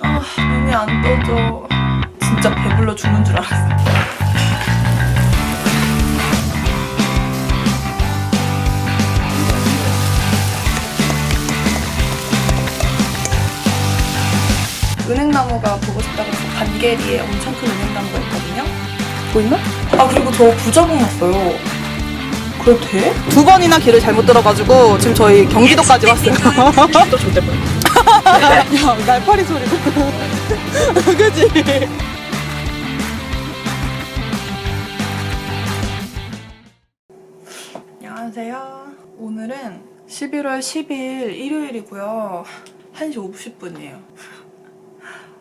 아, 눈이 안 떠져. 진짜 배불러 죽는 줄 알았어. 은행나무가 보고 싶다고 해서 반개리에 엄청 큰 은행나무가 있거든요. 보이나? 아 그리고 저 부자국 났어요. 그래도 돼? 두 번이나 길을 잘못 들어가지고 지금 저희 경기도까지 왔어요. 또 절대 못. 야, 날파리 소리도. 그지? 안녕하세요. 오늘은 11월 10일 일요일이고요. 1시 50분이에요.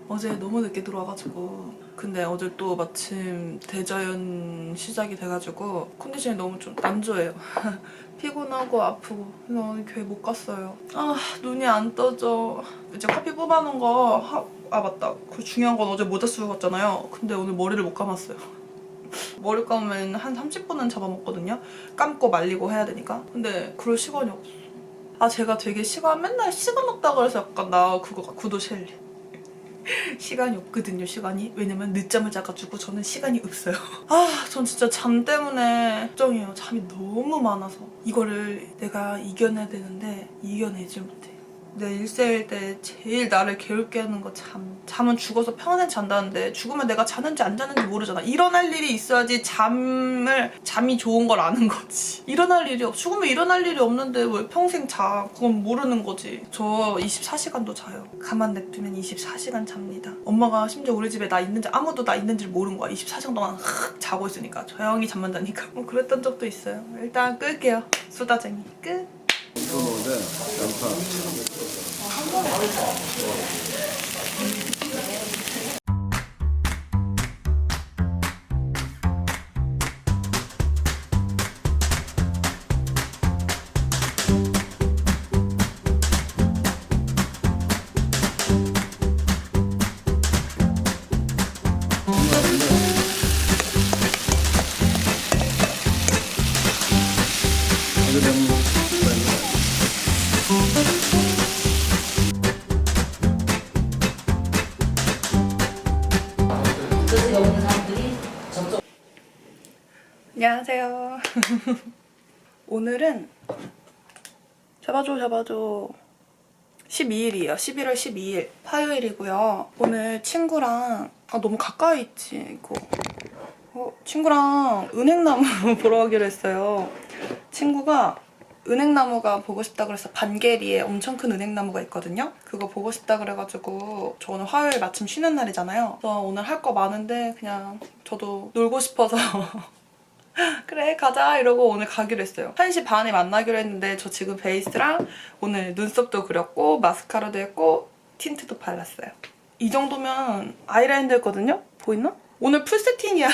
어제 너무 늦게 들어와가지고 근데 어제 또 마침 대자연 시작이 돼가지고 컨디션이 너무 좀 안 좋아요. 피곤하고 아프고 그래서 오늘 교회 못 갔어요. 아 눈이 안 떠져. 이제 커피 뽑아놓은 거 하... 아 맞다. 그 중요한 건 어제 모자 쓰고 갔잖아요. 근데 오늘 머리를 못 감았어요. 머리 감으면 한 30분은 잡아먹거든요. 감고 말리고 해야 되니까. 근데 그럴 시간이 없어. 아 제가 되게 시간 맨날 시간 없다 그래서 약간 나 그거 구도 셸리. 시간이 없거든요 시간이. 왜냐면 늦잠을 자가지고 저는 시간이 없어요. 아전 진짜 잠 때문에 걱정이에요. 잠이 너무 많아서. 이거를 내가 이겨내야 되는데 이겨내지 못해 내 일생일 때 제일 나를 괴롭게 하는 거 잠. 잠은 죽어서 평생 잔다는데 죽으면 내가 자는지 안 자는지 모르잖아. 일어날 일이 있어야지 잠을 잠이 좋은 걸 아는 거지. 일어날 일이 없. 죽으면 일어날 일이 없는데 왜 평생 자? 그건 모르는 거지. 저 24시간도 자요. 가만 냅두면 24시간 잡니다. 엄마가 심지어 우리 집에 나 있는지 아무도 나 있는지 모르는 거야. 24시간 동안 흑 자고 있으니까 조용히 잠만 자니까. 뭐 그랬던 적도 있어요. 일단 끌게요. 수다쟁이 끝. 이거는 양파. るか。 안녕하세요. 오늘은 잡아줘 잡아줘 12일이에요. 11월 12일 화요일이고요. 오늘 친구랑 아 너무 가까이 있지 이거. 어, 친구랑 은행나무 보러 가기로 했어요. 친구가 은행나무가 보고 싶다 그래서 반개리에 엄청 큰 은행나무가 있거든요. 그거 보고 싶다 그래가지고 저 오늘 화요일 마침 쉬는 날이잖아요. 그래서 오늘 할 거 많은데 그냥 저도 놀고 싶어서 그래 가자 이러고 오늘 가기로 했어요 1시 반에 만나기로 했는데 저 지금 베이스랑 오늘 눈썹도 그렸고 마스카라도 했고 틴트도 발랐어요 이 정도면 아이라인도 했거든요 보이나? 오늘 풀 세팅이야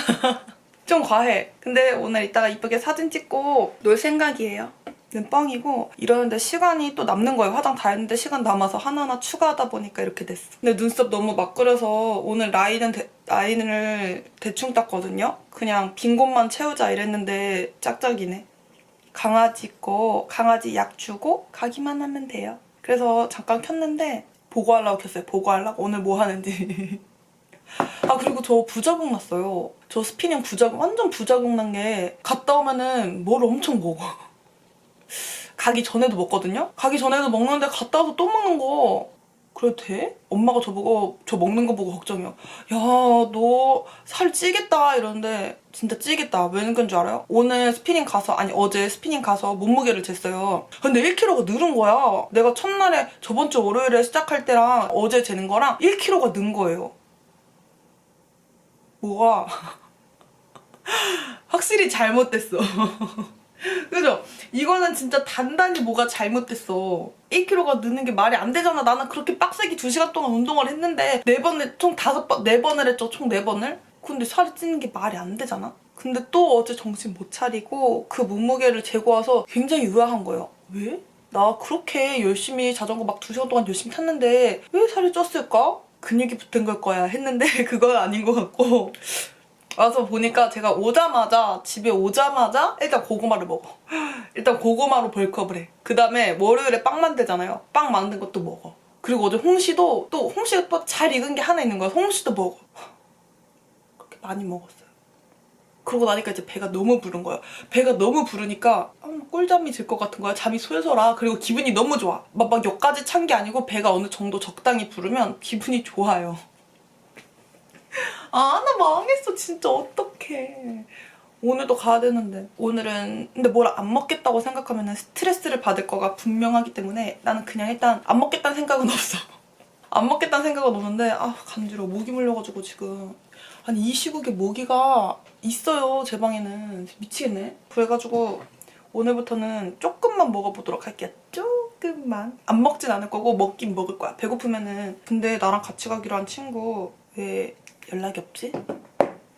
좀 과해 근데 오늘 이따가 이쁘게 사진 찍고 놀 생각이에요 는 뻥이고 이러는데 시간이 또 남는 거예요. 화장 다 했는데 시간 남아서 하나하나 추가하다 보니까 이렇게 됐어. 근데 눈썹 너무 막 그려서 오늘 라인은 대- 라인을 대충 땄거든요. 그냥 빈 곳만 채우자 이랬는데 짝짝이네. 강아지 거 강아지 약 주고 가기만 하면 돼요. 그래서 잠깐 켰는데 보고하려고 켰어요. 보고하려고 오늘 뭐 하는지. 아 그리고 저 부자국 났어요. 저 스피닝 부자국 완전 부자국 난 게 갔다 오면은 뭘 엄청 먹어. 가기 전에도 먹거든요? 가기 전에도 먹는데 갔다 와서 또 먹는 거 그래도 돼? 엄마가 저보고 저 먹는 거 보고 걱정이요. 야, 너 살 찌겠다 이러는데 진짜 찌겠다. 왜 그런 줄 알아요? 오늘 스피닝 가서 아니 어제 스피닝 가서 몸무게를 쟀어요. 근데 1kg가 늘은 거야. 내가 첫날에 저번 주 월요일에 시작할 때랑 어제 재는 거랑 1kg가 는 거예요. 뭐가 확실히 잘못됐어. 그죠? 이거는 진짜 단단히 뭐가 잘못됐어. 1kg가 느는 게 말이 안 되잖아. 나는 그렇게 빡세게 2시간 동안 운동을 했는데 네 번에 총 다섯 번, 네 번을 했죠. 총네 번을. 근데 살이 찌는 게 말이 안 되잖아. 근데 또 어제 정신 못 차리고 그 몸무게를 재고 와서 굉장히 의아한 거예요. 왜? 나 그렇게 열심히 자전거 막 2시간 동안 열심히 탔는데 왜 살이 쪘을까? 근육이 붙은 걸 거야 했는데 그건 아닌 것 같고 와서 보니까 제가 오자마자 집에 오자마자 일단 고구마를 먹어. 일단 고구마로 벌크업을 해. 그 다음에 월요일에 빵 만들잖아요. 빵 만든 것도 먹어. 그리고 어제 홍시도 또 홍시가 또 잘 익은 게 하나 있는 거야. 홍시도 먹어. 그렇게 많이 먹었어요. 그러고 나니까 이제 배가 너무 부른 거예요. 배가 너무 부르니까 아, 꿀잠이 들 것 같은 거야. 잠이 솔솔아. 그리고 기분이 너무 좋아. 막, 막 역까지 찬 게 아니고 배가 어느 정도 적당히 부르면 기분이 좋아요. 아, 나 망했어. 진짜 어떡해. 오늘도 가야 되는데. 오늘은 근데 뭘 안 먹겠다고 생각하면 스트레스를 받을 거가 분명하기 때문에 나는 그냥 일단 안 먹겠다는 생각은 없어. 안 먹겠다는 생각은 없는데 아 간지러워. 모기 물려가지고 지금. 아니 이 시국에 모기가 있어요. 제 방에는. 미치겠네. 그래가지고 오늘부터는 조금만 먹어보도록 할게요. 조금만. 안 먹진 않을 거고 먹긴 먹을 거야. 배고프면은. 근데 나랑 같이 가기로 한 친구 왜 연락이 없지?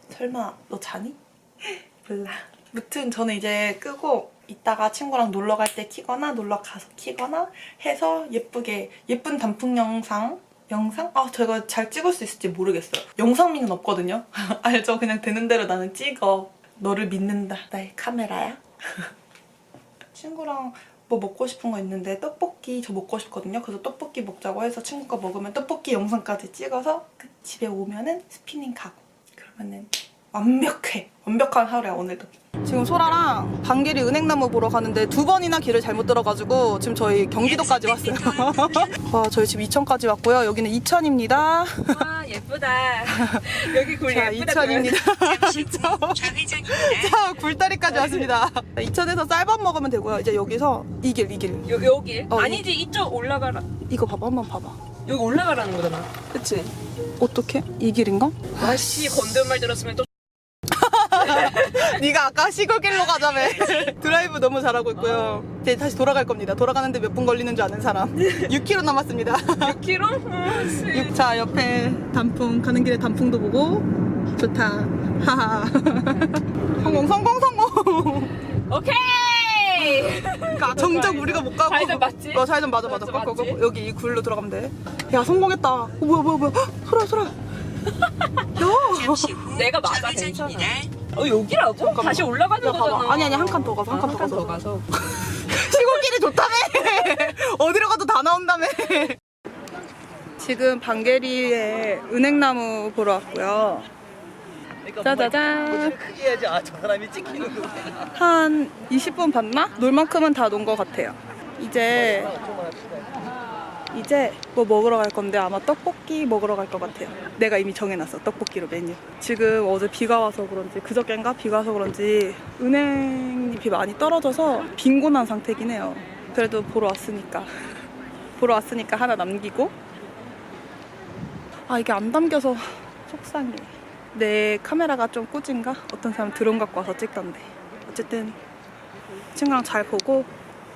설마 너 자니? 몰라. 무튼 저는 이제 끄고 이따가 친구랑 놀러 갈 때 키거나 놀러 가서 키거나 해서 예쁘게 예쁜 단풍 영상 영상? 아 제가 잘 찍을 수 있을지 모르겠어요. 영상미는 없거든요. 알죠? 그냥 되는 대로 나는 찍어. 너를 믿는다. 나의 카메라야. 친구랑 뭐 먹고 싶은 거 있는데 떡볶이 저 먹고 싶거든요. 그래서 떡볶이 먹자고 해서 친구가 먹으면 떡볶이 영상까지 찍어서 그 집에 오면은 스피닝 가고 그러면은 완벽해. 완벽한 하루야 오늘도. 지금 소라랑 방길이 은행나무 보러 가는데 두 번이나 길을 잘못 들어가지고 지금 저희 경기도까지 왔어요. 와, 저희 집 이천까지 왔고요. 여기는 이천입니다. 와 예쁘다. 여기 굴 자, 예쁘다. 이천입니다. 좌회전입니다. 자, 굴다리까지 왔습니다. 이천에서 쌀밥 먹으면 되고요. 이제 여기서 이 길, 이 길. 요, 여기 어, 아니지 이쪽 올라가라. 이거 봐봐, 한번 봐봐. 여기 올라가라는 거잖아. 그치? 어떻게? 이 길인가? 아씨 건든 말 들었으면 또 네가 아까 시골길로 가자며 드라이브 너무 잘하고 있고요. 이제 다시 돌아갈 겁니다. 돌아가는데 몇 분 걸리는 줄 아는 사람. 6km 남았습니다. 6km? 어, 씨. 자 옆에 단풍 가는 길에 단풍도 보고. 좋다. 하하. 성공 성공 성공. 오케이. 그러니까 정작 우리가 못 가고. 좌회전 맞지? 어 좌회전 맞아 맞아. 맞지? 꺾어 여기 이 굴로 들어가면 돼 야 성공했다. 어, 뭐야 뭐야 뭐야. 헉, 소라 소라. 야 잠시 후 내가 맞아. 괜찮아. 어 여기라고? 다시 올라가는 야, 거잖아. 아니, 아니, 한 칸 더 가서, 한 칸더 아, 한칸 가서. 더 가서. 시골길이 좋다며 어디로 가도 다 나온다며 지금 방계리에 은행나무 보러 왔고요 짜자잔 해야지 아 저 사람이 찍히는 거한 20분 봤나? 놀 만큼은 다 논 것 같아요 이제 이제 뭐 먹으러 갈 건데 아마 떡볶이 먹으러 갈 것 같아요. 내가 이미 정해놨어 떡볶이로 메뉴. 지금 어제 비가 와서 그런지 그저께인가 비가 와서 그런지 은행잎이 많이 떨어져서 빈곤한 상태긴 해요. 그래도 보러 왔으니까. 보러 왔으니까 하나 남기고. 아 이게 안 담겨서 속상해. 내 카메라가 좀 꾸진가? 어떤 사람 드론 갖고 와서 찍던데. 어쨌든 친구랑 잘 보고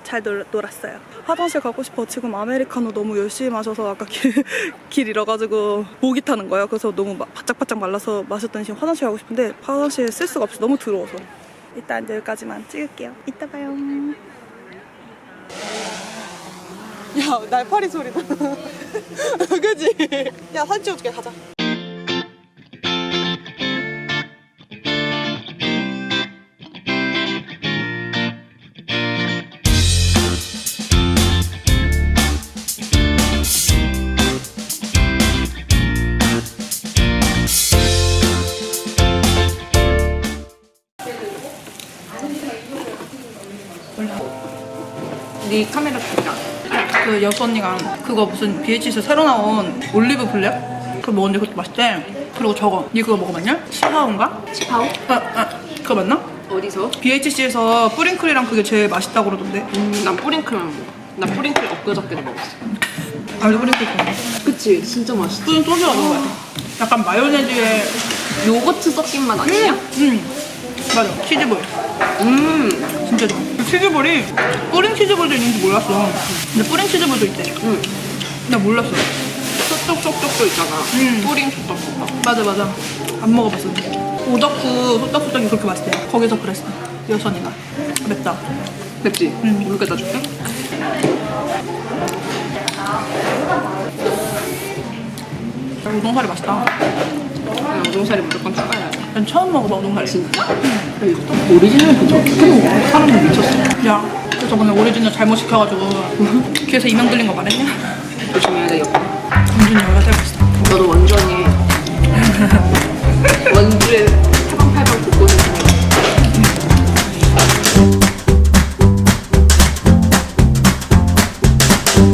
잘 놀, 놀았어요. 화장실 가고 싶어. 지금 아메리카노 너무 열심히 마셔서 아까 길, 길 잃어가지고 모기 타는 거예요. 그래서 너무 마- 바짝바짝 말라서 마셨더니 지금 화장실 가고 싶은데 화장실 쓸 수가 없어 너무 더러워서. 일단 여기까지만 찍을게요. 이따 봐요. 야 날파리 소리다. 그지? 야 사진 찍어줄게. 가자 네 카메라 보자. 그 여수 언니가 그거 무슨 BH에서 새로 나온 올리브 블랙? 그거 먹었는데 그것도 맛있대. 그리고 저거. 니 그거 먹어봤냐? 시파오인가? 치파오? 아, 아, 그거 맞나? 어디서? BHC에서 뿌링클이랑 그게 제일 맛있다고 그러던데. 음, 난 뿌링클만 먹어. 나 뿌링클 엊그저께도 먹었어. 알도 뿌링클 좋아. 그치 진짜 맛있어. 뿌링 소주가 너무 맛있어. 약간 마요네즈에 요거트 섞인 맛 아니야? 음 맞아 치즈볼 음. 진짜 치즈볼이 뿌링 치즈볼도 있는지 몰랐어 근데 뿌링 치즈볼도 있대 응. 나 몰랐어 소떡소떡도 있잖아. 음. 뿌링 소떡소떡. 맞아 맞아 안 먹어봤어 오덕후 소떡소떡이 그렇게 맛있대 거기서 그랬어 여선이가 맵다 맵지? 응. 물 갖다 줄게. 우동사리 맛있다 그냥 우동살이 무조건 추가해야 돼. 난 처음 먹어봐 우동사리 진짜? 오리지널 그거 없고 뭐 사람을 미쳤어. 야, 그 저번에 오리지널 잘못 시켜가지고 귀에서 이명 들린 거 말했냐? 조심해야 되겠다. 완전히 열받아 있어. 너도 완전히 원주의